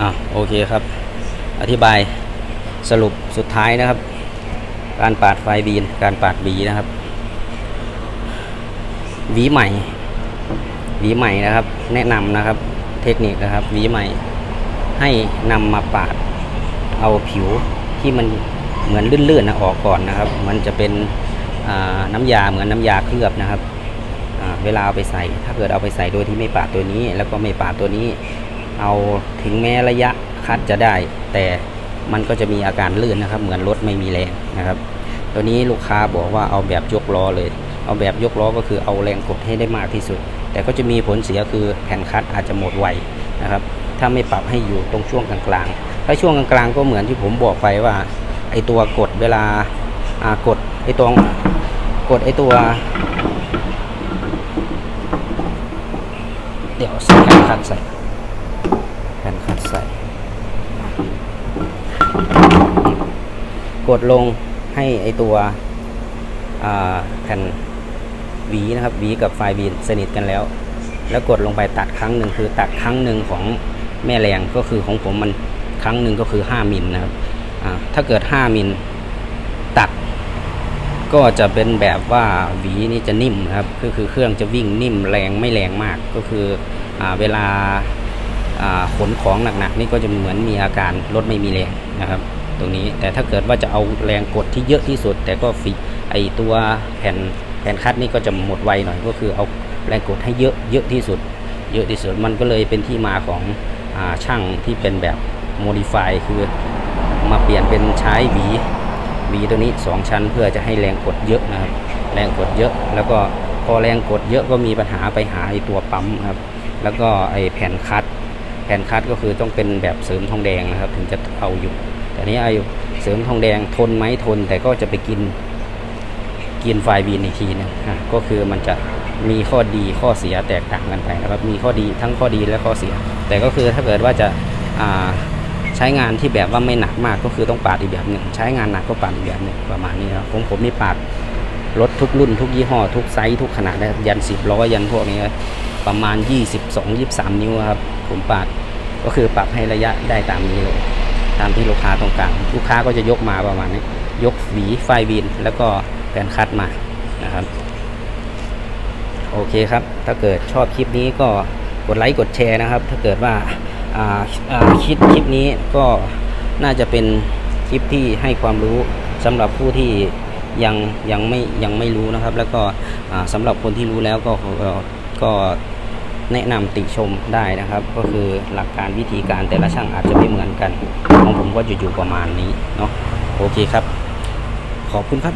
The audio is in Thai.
อะโอเคครับ อธิบายสรุปสุดท้ายนะครับ การปาดไฟบีนการปาดหวีนะครับหวีใหม่หวีใหม่นะครับ แนะนำนะครับ เทคนิคนะครับหวีใหม่ ให้นำมาปาดเอาผิวที่มันเหมือนลื่นๆนะออกก่อนนะครับ มันจะเป็นน้ำยาเหมือนน้ำยาเคลือบนะครับเวลาเอาไปใส่ ถ้าเกิดเอาไปใส่โดยที่ไม่ปาดตัวนี้ แล้วก็ไม่ปาดตัวนี้ เอาถึงแม้ระยะคัดจะได้ แต่มันก็จะมีอาการลื่นนะครับ เหมือนรถไม่มีแรงนะครับ ตัวนี้ลูกค้าบอกว่าเอาแบบยกล้อเลย เอาแบบยกล้อก็คือเอาแรงกดให้ได้มากที่สุด แต่ก็จะมีผลเสียคือแผ่นคัดอาจจะหมดไวนะครับถ้าไม่ปรับให้อยู่ตรงช่วงกลางๆถ้าช่วงกลางๆก็เหมือนที่ผมบอกไปว่าไอตัวกดเวลาอากดไอตรงกดไอตัว เดี๋ยวใส่แผ่นคัดใส่ แผ่นคัดใส่ กดลงให้ไอตัวแผ่นหวีนะครับหวีกับไฟล์บีนสนิทกันแล้ว แล้วกดลงไปตัดครั้งหนึ่งคือตัดครั้งหนึ่งของแม่แรงก็คือของผมมันครั้งหนึ่งก็คือ 5มิลนะครับถ้าเกิด 5มิลตัด ก็จะเป็นแบบว่าหวีนี่จะนิ่มครับก็คือเครื่องจะวิ่งนิ่มแรงไม่แรงมากก็คืออเวลาขนของหนักๆนี่ก็จะเหมือนมีอาการรถไม่มีแรงนะครับ ตรงนี้ แต่ถ้าเกิดว่าจะเอาแรงกดที่เยอะที่สุด แต่ก็ฟิไอตัวแผ่นแผ่นคัดนี่ก็จะหมดไวหน่อยก็คือเอาแรงกดให้เยอะเยอะที่สุด เยอะที่สุดมันก็เลยเป็นที่มาของอาช่างที่เป็นแบบโมดิฟายคือมาเปลี่ยนเป็นใช้หวีหวีตัวนี้ 2 ชั้นเพื่อจะให้แรงกดเยอะนะครับแรงกดเยอะ แล้วก็พอแรงกดเยอะก็มีปัญหาไปหาไอตัวปั๊มครับแล้วก็ไอแผ่นคัดแผ่นคัดก็คือต้องเป็นแบบเสริมทองแดงนะครับ ถึงจะเอาอยู่ แต่นี้ไอเสริมทองแดงทนไหมทน แต่ก็จะไปกินกินไฟบีนอีกทีนึงอะก็คือมันจะมีข้อดีข้อเสียแตกต่างกันไปนะครับมีข้อดีทั้งข้อดีและข้อเสีย แต่ก็คือถ้าเกิดว่าจะาใช้งานที่แบบว่าไม่หนักมากก็คือต้องปาดอีกแบบหนึ่งใช้งานหนักก็ปาดอีกแบบหนึ่งประมาณนี้ครับผมผมนี่ปาดรถทุกรุ่นทุกยี่ห้อทุกไซส์ทุกขนาดนะยันสิบล้อยันพวกนี้ประมาณ 22 23 นิ้วครับผมปาดก็คือปรับให้ระยะได้ตามนี้เลย ตามที่ลูกค้าต้องการลูกค้าก็จะยกมาประมาณนี้ ยกหวีไฟบีนแล้วก็แผ่นคัดมานะครับ โอเคครับ ถ้าเกิดชอบคลิปนี้ก็กดไลค์กดแชร์นะครับ ถ้าเกิดว่าา,าคิดคลิปนี้ก็น่าจะเป็นคลิปที่ให้ความรู้สำหรับผู้ที่ยังยังไม่ยังไม่รู้นะครับ แล้วก็อ่าสำหรับคนที่รู้แล้วก็ก็ แนะนำติชมได้นะครับ ก็คือหลักการวิธีการแต่ละช่างอาจจะไม่เหมือนกัน ของผมก็จะอยู่ประมาณนี้เนาะโอเคครับ ขอบคุณครับ